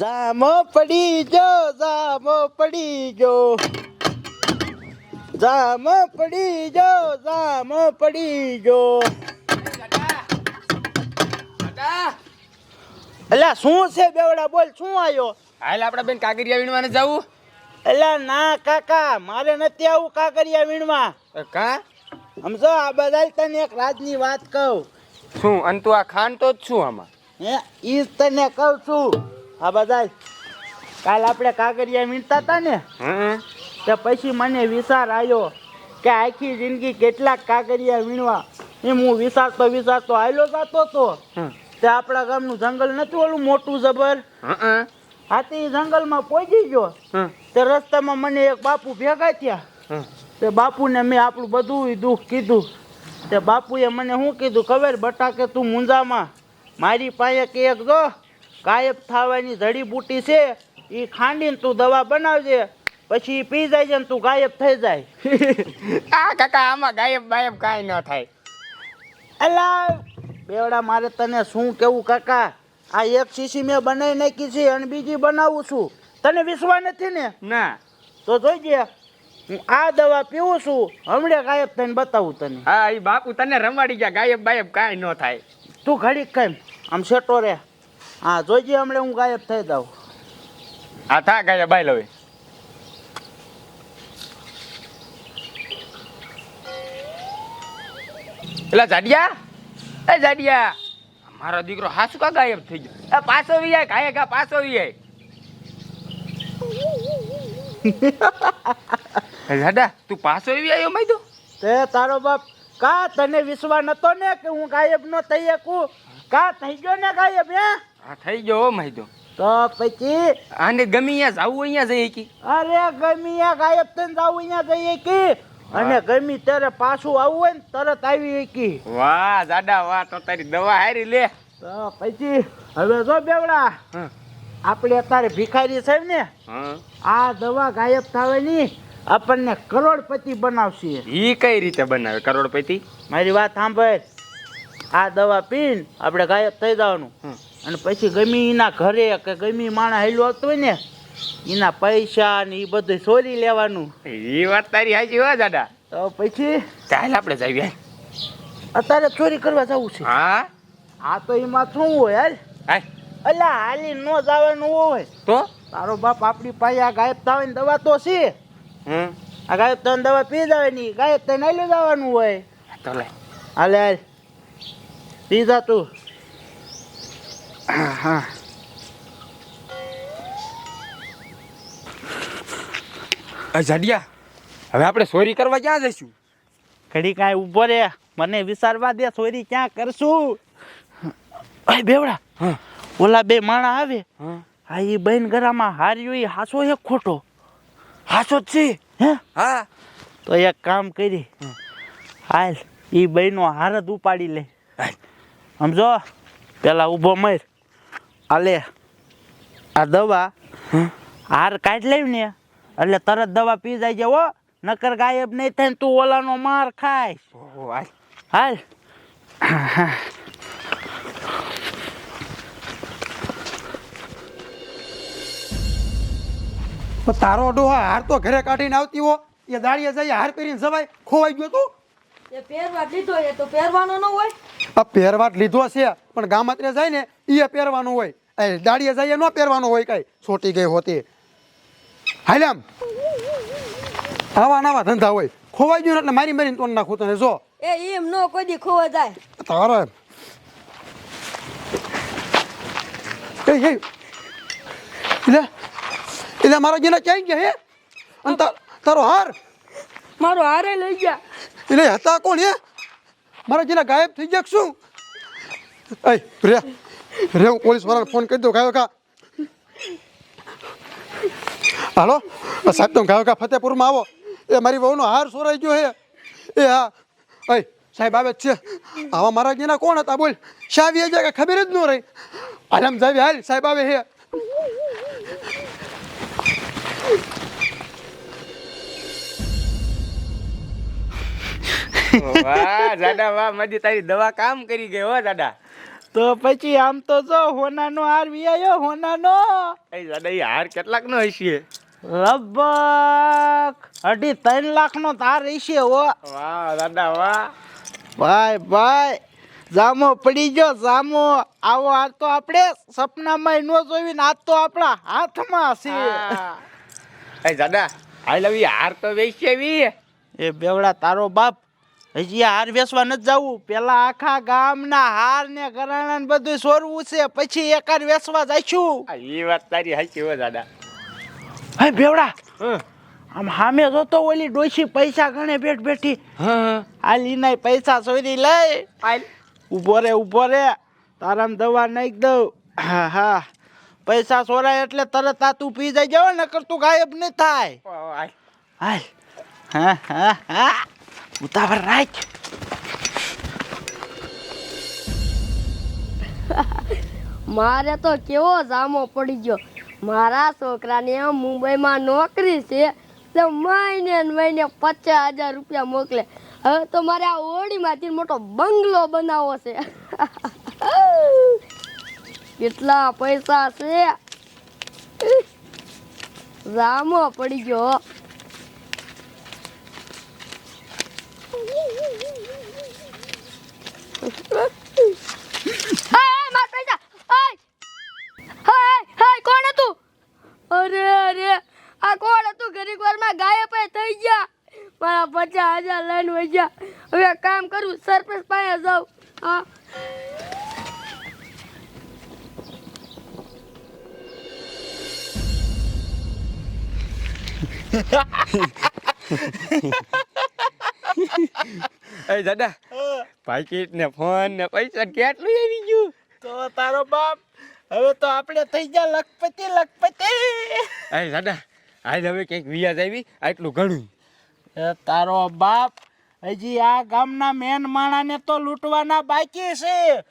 જામો પડી ગયો જામો પડી ગયો. જામો પડી ગયો જામો પડી ગયો. એટલે શું છે બેવડા? બોલ શું આવ્યો હાલ આપણે બેન કાગરિયા વીણવાને જવું. એટલે ના કાકા મારે નથી આવું કાગરિયા વીણવા. કા? સમજો આ બધા તને એક રાજની વાત કહું. શું અને તું આ ખાન તો જ છું આમાં? હે ઈ તને કહું છું. આ બધા કાલ આપણે કાગરિયા વીણતા હતા ને હં તો પછી મને વિચાર આવ્યો કે આખી જિંદગી કેટલાક કાગરિયા વીણવા. એમ હું વિચારતો વિચારતો આયલો જતો તો. તે આપણા ગામનું જંગલ નથી ઓલું મોટું જબર? હં હાથી જંગલમાં પહોંચી ગયો. તે રસ્તામાં મને એક બાપુ ભેગા થયા. તે બાપુને મેં આપણું બધું દુઃખ કીધું. તે બાપુએ મને શું કીધું? ખબર? બટાકે તું મુંજામાં. મારી પાસે કે એક જો. ગાયબ થવાની જડીબુટી છે એ ખાંડીને તું દવા બનાવજે પછી પી જાય છે ને તું ગાયબ થઈ જાય. આ કાકા આમાં ગાયબ બાયબ કાંઈ ન થાય. અલા બેવડા મારે તને શું કેવું કાકા? આ એક શીશી મેં બનાવી નાખી છે અને બીજી બનાવું છું. તને વિશ્વાસ નથી ને? ના. તો જોઈજે હું આ દવા પીવું છું હમણાં ગાયબ થઈને બતાવું તને. હા એ બાપુ તને રમાડી ગયા ગાયબ બાયબ કાંઈ ન થાય. તું ઘડીક કેમ આમ સેટો રે હા જોઈજે હમણાં હું ગાયબ થઈ જાઉં. આ થા ગાયબ બાય લવે. એલા જાડિયા? એ જાડિયા મારો દીકરો હાસુ કા ગાયબ થઈ ગયો? એ પાછો વી જાય કાય કા પાછો વી જાય જાડા તું પાછો વી આવ્યો મેં તો તે તારો બાપ કા તને વિશ્વાસ નતો ને કે હું ગાયબ નો થઈ શકું? કા થઈ ગયો ને ગાયબ હે? હા થઈ ગયો હો મેં તો પછી? આને ગમે અહીંયા જાવું અહીંયા જઈએ કી. અરે ગમી યા ગાયબ થઈને જાવું અહીંયા જઈએ કી. અને ગમી ત્યારે પાછું આવવું હોય ને તરત આવી કી. વાહ જાડા વાહ તો તારી દવા હારી લે. તો પછી હવે જો બેવડા આપણે અત્યારે ભિખારી છે ને હા. આ દવા ગાયબ થવાની આપણને કરોડપતિ બનાવશે. ઈ કઈ રીતે બનાવે કરોડપતિ? મારી વાત સાંભળ. આ દવા પીન આપણે ગાયબ થઈ જવાનું. અને પછી ગમી એના ઘરે કે ગમી માણા હેલું આવતો હોય ને એના પૈસા ને એ બધું ચોરી લેવાનું. એ વાત તારી હાજી હોય દાદા. તો પછી? ચાલ આપણે જઈએ અત્યારે ચોરી કરવા જવું છે. હા? આ તો એમાં શું હોય હાલ? અલા હાલી ન જવાનું હોય. તો? તારો બાપ આપણી પાસે આ ગાયબ થવાની દવા તો છે. હમ. આ ગાયબ થવાની દવા પી જવાની. ગાયબ થઈને હાલી જવાનું હોય. તો લે. હાલે હાલ. પી જા તું. હા જડિયા હવે આપણે સોરી કરવા ક્યાં જઈશું? ઘડી કાંઈ ઊભો રે. મને વિચારવા દે સોરી ક્યાં કરશું? બેવડા હા. ઓલા બે માણા આવે. હા. એ બહેન ગરામાં હાર્યો એ હાસો એક ખોટો. હાસો જ છે? હે? હા. તો એક કામ કરી. હાલ એ બહેનો હાર જ ઉપાડી લે. સમજો? પેલા ઊભો મર. આલે આ દવા. હાર કાઢી લેવ ને એટલે તરત દવા પી જાય છે હો નકર ગાયબ નહીં થાય તું ઓલાનો માર ખાય હાલ. તારો ડોહા હાર તો ઘરે કાઢીને આવતી હો. એ દાળીએ જઈ હાર પહેરીને જવાય. ખોવાઈ ગયો તું. એ પહેરવા લીધો એ તો પહેરવાનો ન હોય. આ પહેરવાટ લીધો છે પણ ગામત્રે જાય ને એ પહેરવાનું હોય. એ દાળીએ જઈએ ન પહેરવાનું હોય કઈ. છોટી ગઈ હોતી. હાલે આમ. આવા નવા ધંધા હોય. ખોવાઈ ગયું એટલે મારી મારીને તોડ નાખું તને જો. એ એમ નો કોઈ દી ખોવા જાય. તારો. એ એ. એટલે એટલે મારા જેના ક્યાંય ગયા હે? અને તારો હાર? મારો હારે લઈ ગયા. એટલે હતા કોણ હે મારા જેના ગાયબ થઈ ગયા શું? એ રે. રે, હું પોલીસ વાળાને ફોન કરી દઉં, ગાયો કા હાલો સાહેબ તો ગાયો કા ફતેપુરમાં આવો. એ મારી વહુનો હાર સોરાઈ ગયો હે એ હા. એ, સાહેબ આવે છે. આવા મારા જેના કોણ હતા બોલ? શાવી જાય કે ખબર જ ન રહી. આરામ જાવી હાલ, સાહેબ આવે હે વાહ દાદા વાહ મજી તારી દવા કામ કરી ગઈ હો દાદા. તો પછી આમ તો જો હોનાનો હાર વિયાયો હોનાનો. એ દાદા એ હાર કેટલાક નો હશે? લગભગ અઢી ત્રણ લાખનો તાર હશે હો. વાહ દાદા વાહ. ભાઈ ભાઈ જામો પડી ગયો જામો. આવો હાર તો આપણે સપનામાં નો જોઈને આજ તો આપણા હાથમાં છે એ દાદા હાલ હવે હાર તો વેચેવી એ બેવડા તારો બાપ હજી હાર વેસવા નથી જવું. પેલા આખા ગામના હાર ને ઘરાણા ને બધું સોરવું છે. પછી એક હાર વેસવા જઈશું એ વાત તારી હાચી હો દાદા. હે બેવડા. હં. આમ હામે જોતો ઓલી ડોશી પૈસા ગણે બેઠ બેઠી હા આ લીના પૈસા સોરી લઈ. ઊભો ઊભો રે ઊભો રે. તારામ દવા નાખી દઉં. હા હા. પૈસા સોરાય એટલે તરત આ તું પી જાય જવા નકર તું ગાયબ નહીં થાય. હાલ હાલ. હા હા હા. રાખ મારે તો કેવો જામો પડી ગયો. મારા છોકરાને મુંબઈમાં નોકરી છે, તો મહિને મહિને પચાસ હજાર રૂપિયા મોકલે. હવે તો મારે આ ઓળીમાંથી મોટો બંગલો બનાવવો છે. કેટલા પૈસા છે? જામો પડી ગયો હો. હાય, હાય, મારા પૈસા હાય હાય હાય કોણ હતું અરે અરે આ કોણ હતું ઘડીક વારમાં ગાયબ જ થઈ ગયા મારા પચાસ હજાર લઈને વહી ગયા હવે એક કામ સરપંચ પાસે જાઉં હા એ દાદા પાકીટ ને ફોન ને પૈસા કેટલું આવી ગયું તો તારો બાપ હવે તો આપણે થઈ ગયા લખપતિ લખપતિ એ દાદા આજ હવે કંઈક વિયાજ આવી આટલું ઘણું એ તારો બાપ હજી આ ગામના મેન માણાને તો લૂંટવાના બાકી છે.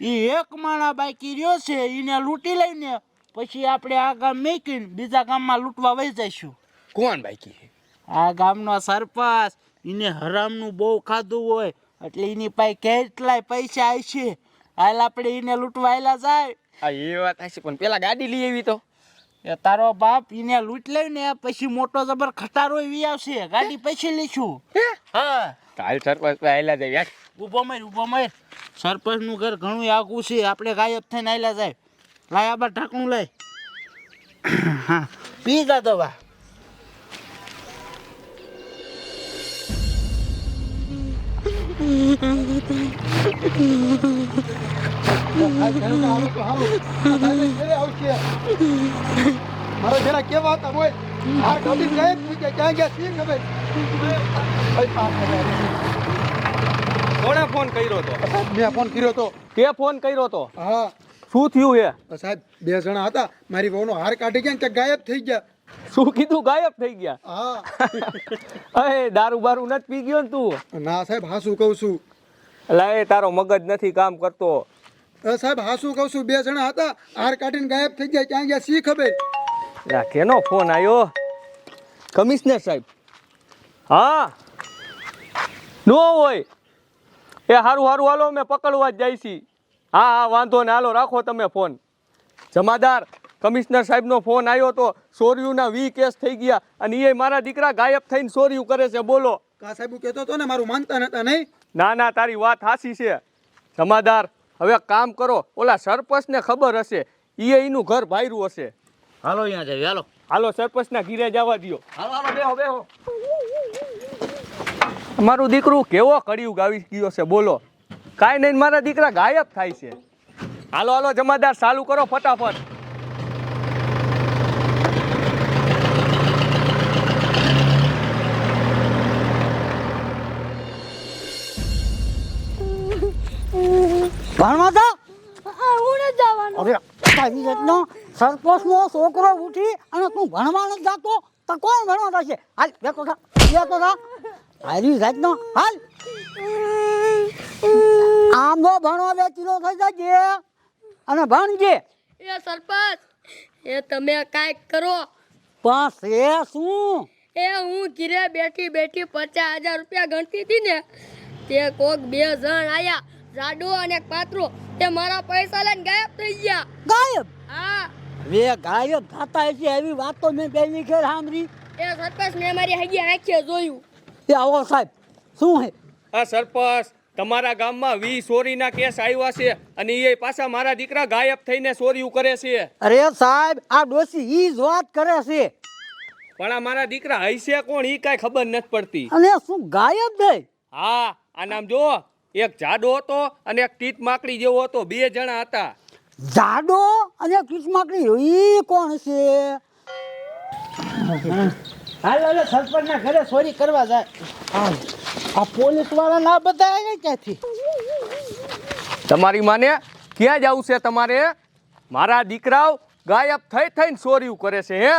એ એક માણા બાકી રહ્યો છે એને લૂંટી લઈને પછી આપણે આ ગામ મેકીને બીજા ગામમાં લૂંટવા વહી જઈશું. કોણ બાકી છે? આ ગામનો સરપંચ એને હરામનું બહુ ખાધું હોય એટલે એની પાસે કેટલાય પૈસા આવશે હાલ આપણે એને લૂંટવા આયલા જાય. આ એ વાત હશે પણ પેલા ગાડી લઈ આવી તો. એ તારો બાપ એને લૂંટ લઈને પછી મોટો જબર ખટારો એવી આવશે. ગાડી પછી લઈશું. હા? કાલ સરપંચ આયલા જાય ઊભો મર ઊભો મર સરપંચનું ઘર ઘણું આગું છે. આપણે ગાયબ થઈને આયલા જાય. લાય આબા ઢાંકણું લઈ. હા. પી જા દવા. મારા જરા કેવા હતા આ ક્યાં ગયા ખબર કોણે ફોન કર્યો તો? મેં ફોન કર્યો તો તે ફોન કર્યો તો હા શું થયું હે? સાહેબ બે જણા હતા મારી વહુનો હાર કાઢી ગયા કે ગાયબ થઈ ગયા શું કીધું? ગાયબ થઈ ગયા? હા. અરે દારૂ બારૂ નથી પી ગયો ને તું? ના સાહેબ હા શું કહું છું? એટલે એ તારો મગજ નથી કામ કરતો. સાહેબ હાસુ કહું છું? બે જણા હતા હાર કાઢીને ગાયબ થઈ ગયા ક્યાં ગયા શીખ ખબર? લા, કેનો ફોન આવ્યો કમિશનર સાહેબ. હા? નો હોય. એ હારું હારું હાલો અમે પકડવા જ જાય છી હા હા વાંધો ને હાલો રાખો તમે ફોન. જમાદાર કમિશનર સાહેબનો ફોન આવ્યો તો સોર્યુના વી કેસ થઈ ગયા અને એ મારા દીકરા ગાયબ થઈને ચોરીઓ કરે છે બોલો. કા સાહેબ કહેતો હતો ને મારું માનતા નતા નહીં? ના ના તારી વાત હાસી છે. જમાદાર હવે કામ કરો ઓલા સરપંચને ખબર હશે એ એનું ઘર ભાયરું હશે. હાલો અહીંયા જઈએ હાલો. હાલો સરપંચના ઘીરે જવા દ્યો. હાલો હાલો બેહો બેહો. મારું દીકરું કેવો કડિયું ગાવી ગયો છે બોલો. કાંઈ નહીં મારા દીકરા ગાયબ થાય છે. હાલો હાલો જમાદાર ચાલુ કરો ફટાફટ. ભણવા જા હું જવાનું. અરે તારી રીતનો સરપંચનો છોકરો ઉઠી અને તું ભણવા નથી જાતો? તો કોણ ભણવા જશે હાલ બેઠો થા. બેઠો થા. તારી જાતનો હાલ. આમ તો ભણવા બે કિલો થઈ જજે. અને ભણજે. એ સરપંચ એ તમે કાંઈક કરો. પણ એ શું? એ હું ઘીરે બેઠી બેઠી પચાસ હજાર રૂપિયા ગણતી હતી ને તે કોક બે જણ આયા. જાડો અને પાત્રો એ મારા પૈસા લઈને ગાયબ થઈ ગયા. ગાયબ? હા. વે ગાયબ થતા છે એવી વાત તો મેં પહેલી ખેર સાંભળી. એ સરપંચ મેં મારી હગી આંખે જોયું. એ આવો સાહેબ શું હે? આ સરપંચ તમારા ગામમાં વી ચોરીના કેસ આવ્યા છે અને એ પાછા મારા દીકરા ગાયબ થઈને ચોરીઓ કરે છે. અરે સાહેબ આ ડોસી ઈ જ વાત કરે છે. પણ આ મારા દીકરા હૈસે કોણ એ કાઈ ખબર નથી પડતી. અને શું ગાયબ થઈ? હા આ નામ જો એક જાડો હતો અને એક ટીટ માકડી જેવો હતો. બે જણા હતા. જાડો અને ટીટ માકડી? એ કોણ છે? હાલ હવે સરપંચના ઘરે ચોરી કરવા જાય. આ પોલીસવાળા ના બધા આવ્યા ક્યાંથી? તમારી માને ક્યાં જવું છે તમારે? મારા દીકરાઓ ગાયબ થઈ થઈને ચોરીઓ કરે છે હે?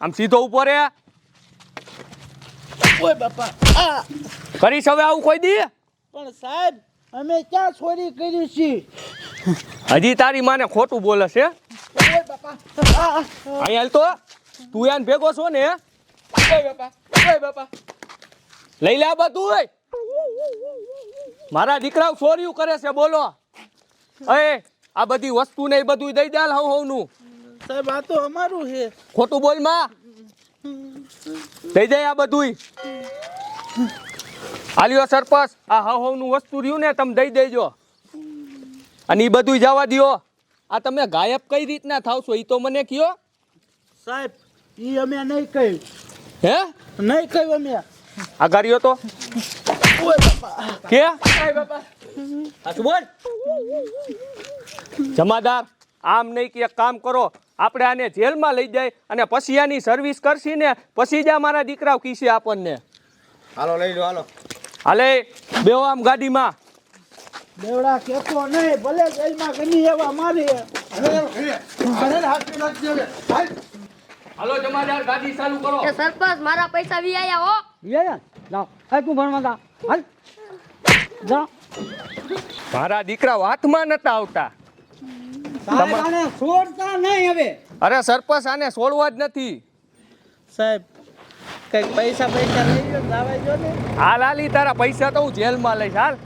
આમ સીધો ઊભો રે. ઓય બાપા કરીશ હવે આવું કોઈ દી? પણ સાહેબ અમે ક્યાં ચોરી કરી છે? હજી તારી માને ખોટું બોલે છે? ઓય બાપા. આ અહીં હાલ તો તું યાન ભેગો છો ને? બાપા બાપા. લઈ લે બધું મારા દીકરાઓ ચોરીઓ કરે છે બોલો. અય આ બધી વસ્તુ ને એ બધું દઈ દે હવ હવનું. સાહેબ આ તો અમારું છે. ખોટું બોલમાં. દઈ દે આ બધું આલ્યો સરપંચ. આ હવ હવનું વસ્તુ રહ્યું ને તમે દઈ દેજો. અને એ બધું જવા દ્યો. આ તમે ગાયબ કઈ રીતના થાવ છો એ તો મને કયો. સાહેબ ઈ અમે નહીં કહ્યું. હે? નહીં કહ્યું અમે. આ ગાડીઓ તો? કે? બોલ. જમાદાર આમ નહીં કે એક કામ કરો. આપણે આને જેલમાં લઈ જાય અને પછી આની સર્વિસ કરશી ને પછી જ આ મારા દીકરાઓ કીશે આપણને. હાલો લઈ લો હાલો. હાલે બેહો આમ ગાડીમાં. દેવડા કેતો નહીં ભલે જેલમાં ગમી એવા મારી હાલો જમાદાર ગાડી ચાલુ કરો. એ સરપંચ મારા પૈસા વી આયા હો. લે લે, જાઓ. હાલ તું ભણવા જા. હાલ. જા મારા દીકરા હાથમાં નતા આવતા. સાહેબ આને છોડતા નહીં હવે. અરે સરપંચ આને છોડવા જ નથી. સાહેબ કંઈક પૈસા પૈસા લઈ લો લાવાઈ જો ને. હાલ, હાલી તારા પૈસા તો હું જેલમાં લઈશ, હાલ.